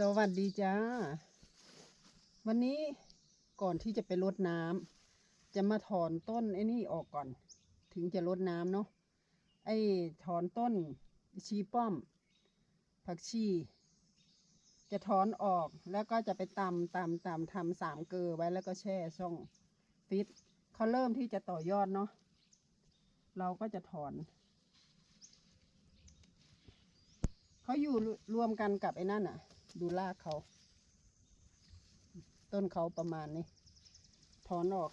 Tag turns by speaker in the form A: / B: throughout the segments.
A: สวัสดีจ้า วันนี้ก่อนที่จะไปรดน้ำจะมาถอนต้นไอ้นี่ออกก่อน ถึงจะรดน้ำเนาะไอ้ถอนต้นชีป้อม ผักชี จะถอนออกแล้วก็จะไปตำตำตำทำสามเกลือไว้แล้วก็แช่ช่องฟิตเขาเริ่มที่จะต่อยอดเนาะเราก็จะถอนเขาอยู่รวมกันกับไอ้นั่นอะ ดูรากเขา ต้นเขาประมาณนี้ ถอนออก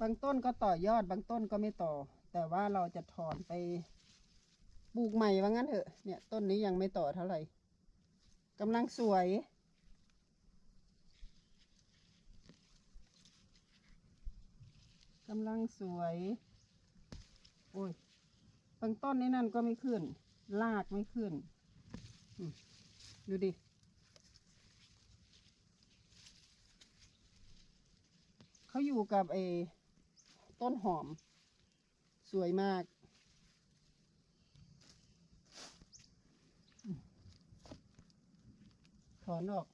A: บางต้นก็ต่อยอดบางต้นก็ไม่ต่อ แต่ว่าเราจะถอนไปปลูกใหม่ว่างั้นเถอะ เนี่ย ต้นนี้ยังไม่ต่อเท่าไหร่กำลังสวยกำลังสวย โอ้ย บางต้นนี่นั่นก็ไม่ขึ้นรากไม่ขึ้น ดูดิ เขาอยู่กับไอ้ต้นหอม สวยมากถอนออก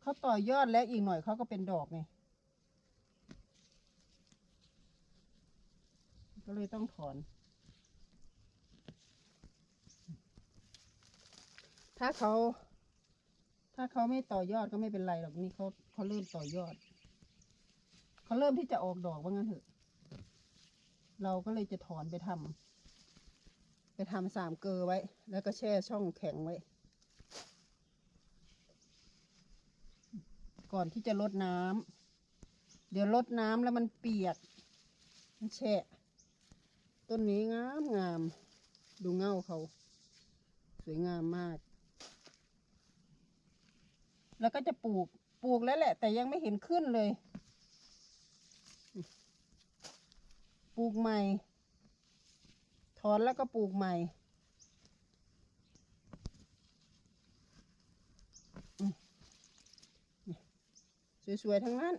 A: เขาต่อยอดแล้วอีกหน่อยเขาก็เป็นดอกไง ก็เลยต้องถอน ถ้าเขา ถ้าเขาไม่ต่อยอดก็ไม่เป็นไรหรอกนี่เขาเขาเริ่มต่อยอด เขาเริ่มที่จะออกดอกว่างั้นเถอะ เราก็เลยจะถอนไปทำไปทำสามเกลอไว้ แล้วก็แช่ช่องแข็งไว้ ก่อนที่จะลดน้ำเดี๋ยวลดน้ำแล้วมันเปียก มันแฉะ ต้นนี้งามงาม ดูเงาเขา สวยงามมาก แล้วก็จะปลูกปลูกแล้วแหละ แต่ยังไม่เห็นขึ้นเลย ปลูกใหม่ ถอนแล้วก็ปลูกใหม่สวยๆทั้งนั้น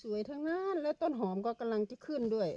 A: สวยทั้งนั้น แล้วต้นหอมก็กำลังจะขึ้นด้วย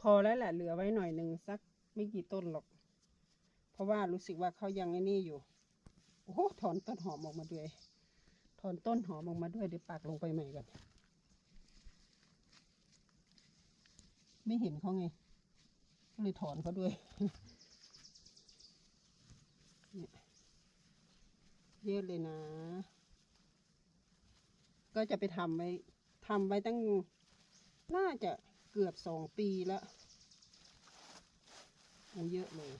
A: พอแล้วแหละเหลือไว้หน่อยหนึ่งสักไม่กี่ต้นหรอก เพราะว่ารู้สึกว่าเขายังไอ้นี่อยู่ โอ้โหถอนต้นหอมออกมาด้วย ถอนต้นหอมออกมาด้วยเดี๋ยวปักลงไปใหม่ก่อน ไม่เห็นเขาไง ก็เลยถอนเขาด้วยเนี่ยเยอะเลยนะ ก็จะไปทำไว้ทำไว้ตั้ง น่าจะ เกือบสองปีแล้วอ้เยอะเลย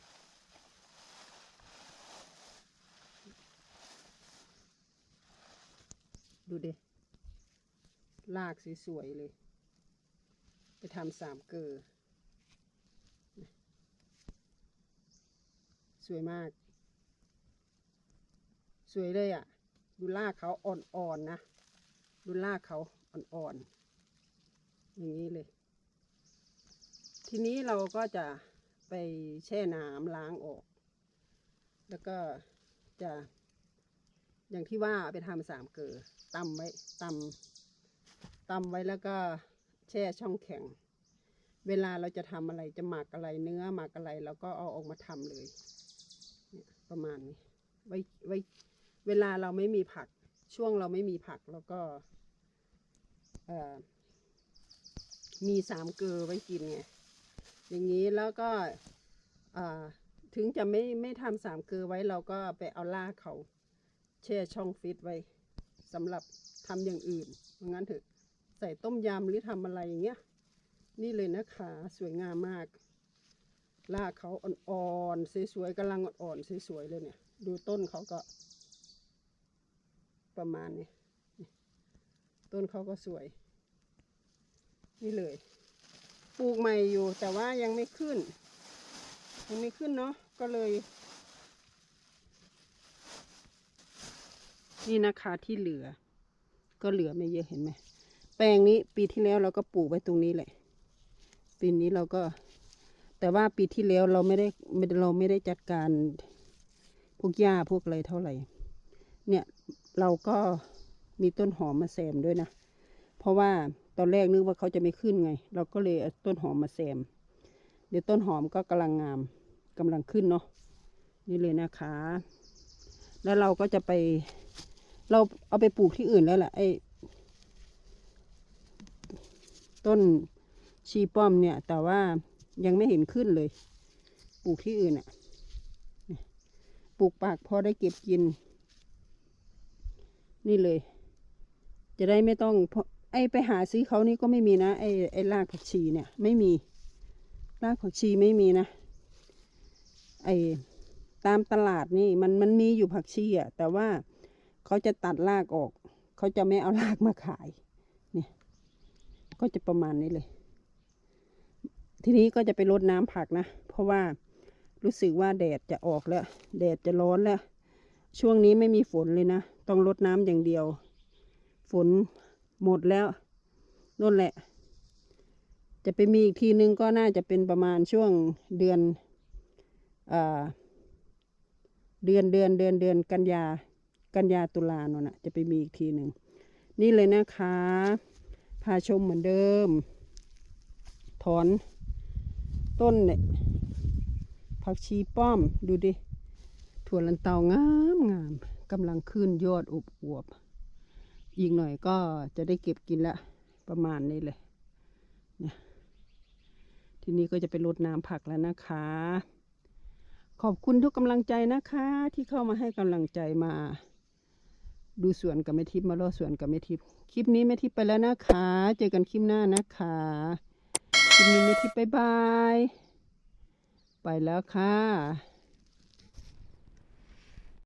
A: ดูเดิลากสวยๆเลย ไปทำสามเกลอสวยมาก สวยเลยอะ่ะ ดูลากเขาอ่อนๆนะดูลากเขาอ่อนๆอย่างนี้เลย ทีนี้เราก็จะไปแช่น้ำล้างออก แล้วก็จะ อย่างที่ว่าไปทำสามเกลือตำไว้ตำตำไว้แล้วก็แช่ช่องแข็ง เวลาเราจะทำอะไรจะหมักอะไรเนื้อหมักอะไรเราก็เอาออกมาทำเลยเนี่ยประมาณนี้ไว้ไว้เวลาเราไม่มีผัก ช่วงเราไม่มีผักเราก็มีสามเกลือไว้กินไง อย่างนี้แล้วก็ถึงจะไม่ไม่ทำสามเกลือไว้เราก็ไปเอาลากเขาแช่ช่องฟิตไว้สำหรับทำอย่างอื่นเพราะงั้นเถอะใส่ต้มยำหรือทำอะไรอย่างเงี้ย นี่เลยนะคะสวยงามมากลากเขาอ่อนๆสวยๆกำลังอ่อนๆสวยๆเลยเนี่ย ดูต้นเขาก็ ประมาณนี้ต้นเขาก็สวย นี่เลย ปลูกใหม่อยู่ แต่ว่ายังไม่ขึ้น ยังไม่ขึ้นเนาะก็เลย นี่นะคะที่เหลือ ก็เหลือไม่เยอะเห็นไหมแปลงนี้ปีที่แล้วเราก็ปลูกไว้ตรงนี้แหละ ปีนี้เราก็ แต่ว่าปีที่แล้วเราไม่ได้ไม่เราไม่ได้จัดการพวกหญ้าพวกอะไรเท่าไหร่ เนี่ยเราก็มีต้นหอมมาแซมด้วยนะ เพราะว่า ตอนแรกนึกว่าเขาจะไม่ขึ้นไง เราก็เลยเอาต้นหอมมาแซม เดี๋ยวต้นหอมก็กำลังงามกำลังขึ้นเนาะนี่เลยนะคะ แล้วเราก็จะไป เราเอาไปปลูกที่อื่นแล้วแหละไอ้ต้นชีป้อมเนี่ย แต่ว่ายังไม่เห็นขึ้นเลย ปลูกที่อื่นอะ่ะปลูกปากพอได้เก็บกิน นี่เลย จะได้ไม่ต้องเพราะ อ้ไปหาซื้อเขานี่ก็ไม่มีนะไอ้ไอ้รากผักชีเนี่ยไม่มีรากผักชีไม่มีนะไอ้ตามตลาดนี่มันมันมีอยู่ผักชีอะแต่ว่าเขาจะตัดรากออก เขาจะไม่เอารากมาขาย เนี่ย ก็จะประมาณนี้เลย ทีนี้ก็จะไปรดน้ำผักนะ เพราะว่ารู้สึกว่าแดดจะออกแล้ว แดดจะร้อนแล้ว ช่วงนี้ไม่มีฝนเลยนะ ต้องรดน้ำอย่างเดียว ฝน หมดแล้วนั่นแหละ จะไปมีอีกทีนึงก็น่าจะเป็นประมาณช่วงเดือนอเดือนเดือนเดือนเดือนกันยากันยาตุลาโน่นนะจะไปมีอีกทีหนึ่งนี่เลยนะคะ พาชมเหมือนเดิม ถอนต้นเนี่ยผักชีป้อมดูดิถั่วลันเตางามงามกำลังขึ้นยอดอวบอวบ อีกหน่อยก็จะได้เก็บกินละประมาณนี้เลยเนี่ยทีนี้ก็จะไปรดน้ำผักแล้วนะคะ ขอบคุณทุกกำลังใจนะคะ ที่เข้ามาให้กำลังใจมา ดูสวนกับแม่ทิพย์มารอสวนกับแม่ทิพย์คลิปนี้แม่ทิพย์ไปแล้วนะคะ เจอกันคลิปหน้านะคะคลิปนี้แม่ทิพย์บายบายไปแล้วค่ะ